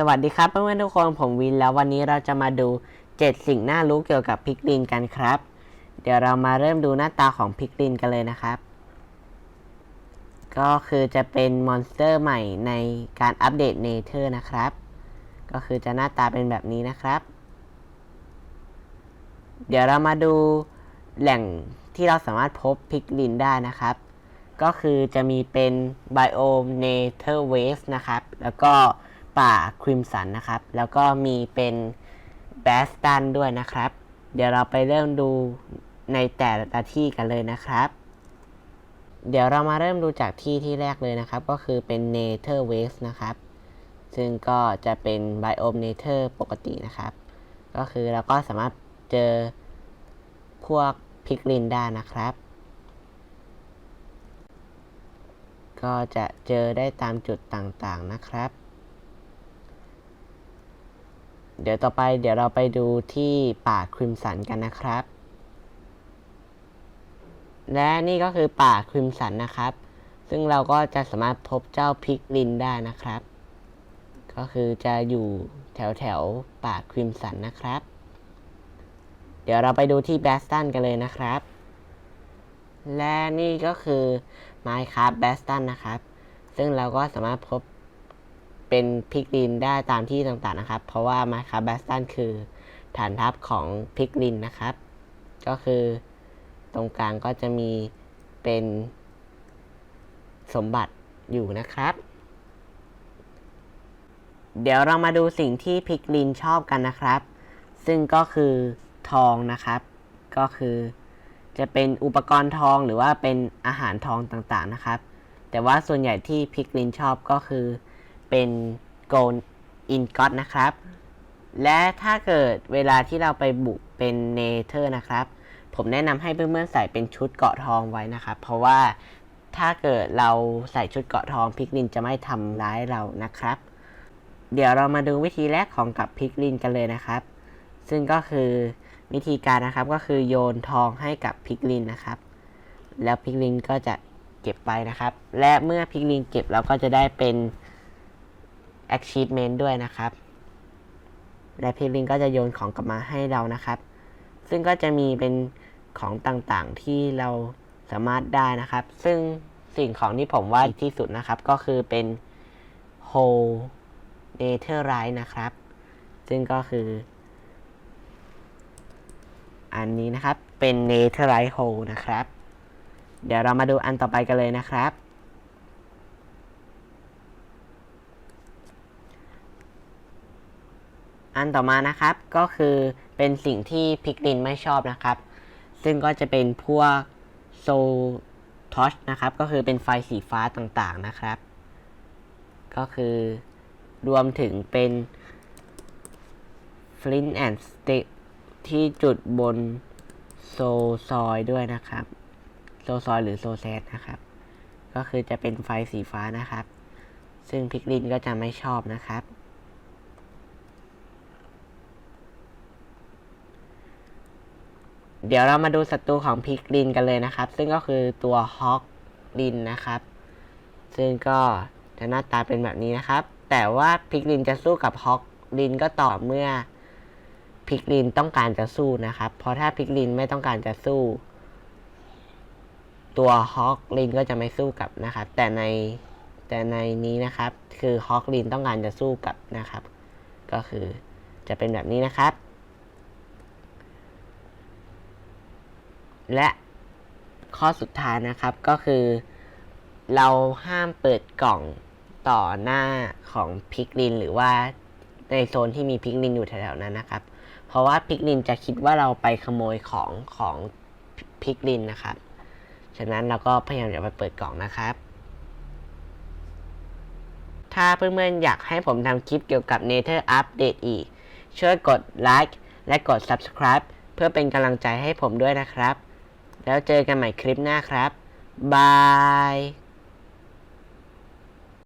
สวัสดีครับเพื่อนๆทุกคนผมวินแล้ววันนี้เราจะมาดู 7 สิ่งน่ารู้เกี่ยวกับพิกลินกันครับ เดี๋ยวเรามาเริ่มดูหน้าตาของพิกลินกันเลยนะครับ ก็คือจะเป็นมอนสเตอร์ใหม่ในการอัปเดตเนเธอร์นะครับ ก็คือจะหน้าตาเป็นแบบนี้นะครับ เดี๋ยวเรามาดูแหล่งที่เราสามารถพบพิกลินได้นะครับ ก็คือจะมีเป็นไบโอมเนเธอร์เวสนะครับ แล้วก็ ป่าคริมสันนะครับ แล้วก็มีเป็นแบสตันด้วยนะครับ เดี๋ยวเราไปเริ่มดูในแต่ละที่กันเลยนะครับ เดี๋ยวเรามาเริ่มดูจากที่ที่แรกเลยนะครับ ก็คือเป็น Nether West นะครับ ซึ่งก็จะเป็นไบโอม Nether ปกตินะครับ ก็คือเราก็สามารถเจอพวกพิกลินได้นะครับ ก็จะเจอได้ตามจุดต่างๆนะครับ เดี๋ยวต่อไปเดี๋ยวเราไปดูที่ป่าคริมสันกันนะครับ และนี่ก็คือป่าคริมสันนะครับ ซึ่งเราก็จะสามารถพบเจ้าพิกลินได้นะครับ ก็คือจะอยู่แถวแถวป่าคริมสันนะครับ เดี๋ยวเราไปดูที่แบสตันกันเลยนะครับ และนี่ก็คือ Minecraft b a s t o n นะครับ ซึ่งเราก็สามารถพบ เป็นพิกลินได้ตามที่ต่างๆนะครับ เพราะว่า Minecraft b a s t o n คือฐานทัพของพิกลินนะครับ ก็คือตรงกลางก็จะมีเป็นสมบัติอยู่นะครับ เดี๋ยวเรามาดูสิ่งที่พิกลินชอบกันนะครับ ซึ่งก็คือทองนะครับ ก็คือจะเป็นอุปกรณ์ทองหรือว่าเป็นอาหารทองต่างๆนะครับ แต่ว่าส่วนใหญ่ที่พิกลินชอบก็คือ เป็นโกลอินก็ตนะครับ และถ้าเกิดเวลาที่เราไปบุกเป็นเนเธอร์นะครับ ผมแนะนำให้เพื่อนๆใส่เป็นชุดเกาะทองไว้นะครับ เพราะว่าถ้าเกิดเราใส่ชุดเกาะทองพิกลินจะไม่ทำร้ายเรานะครับ เดี๋ยวเรามาดูวิธีแรกของกับพิกลินกันเลยนะครับ ซึ่งก็คือวิธีการนะครับก็คือโยนทองให้กับพิกลินนะครับ แล้วพิกลินก็จะเก็บไปนะครับ และเมื่อพิกลินเก็บเราก็จะได้เป็น achievement ด้วยนะครับ และพิกลินก็จะโยนของกลับมาให้เรานะครับ ซึ่งก็จะมีเป็นของต่างๆที่เราสามารถได้นะครับ ซึ่งสิ่งของที่ผมว่าที่สุดนะครับก็คือเป็น whole netherite นะครับ ซึ่งก็คือ อันนี้นะครับเป็น netherite hole นะครับ เดี๋ยวเรามาดูอันต่อไปกันเลยนะครับ อันต่อมานะครับก็คือเป็นสิ่งที่พิกลินไม่ชอบนะครับ ซึ่งก็จะเป็นพวกโซทอชนะครับ ก็คือเป็นไฟสีฟ้าต่างๆนะครับ ก็คือรวมถึงเป็น Flint and Stick ที่จุดบนโซซอยด้วยนะครับ โซซอยหรือโซแซดนะครับ ก็คือจะเป็นไฟสีฟ้านะครับ ซึ่งพิกลินก็จะไม่ชอบนะครับ เดี๋ยวเรามาดูศัตรูของพิกลินกันเลยนะครับ ซึ่งก็คือตัวฮอกลินนะครับ ซึ่งก็จะหน้าตาเป็นแบบนี้นะครับ แต่ว่าพิกลินจะสู้กับฮอกลินก็ต่อเมื่อพิกลินต้องการจะสู้นะครับ เพราะถ้าพิกลินไม่ต้องการจะสู้ ตัวฮอกลินก็จะไม่สู้กับนะครับ แต่ในแต่ในนี้นะครับ คือฮอกลินต้องการจะสู้กับนะครับ ก็คือจะเป็นแบบนี้นะครับ และข้อสุดท้ายนะครับก็คือ เราห้ามเปิดกล่องต่อหน้าของพิกลิน หรือว่าในโซนที่มีพิกลินอยู่แถวๆนั้นนะครับ เพราะว่าพิกลินจะคิดว่าเราไปขโมยของของพิกลินนะครับ ฉะนั้นเราก็พยายามอย่าไปเปิดกล่องนะครับ ถ้าเพื่อนๆอยากให้ผมทำคลิปเกี่ยวกับ Nether Update อีก ช่วยกดไลค์และกด Subscribe เพื่อเป็นกำลังใจให้ผมด้วยนะครับ แล้วเจอกันใหม่คลิปหน้าครับ บาย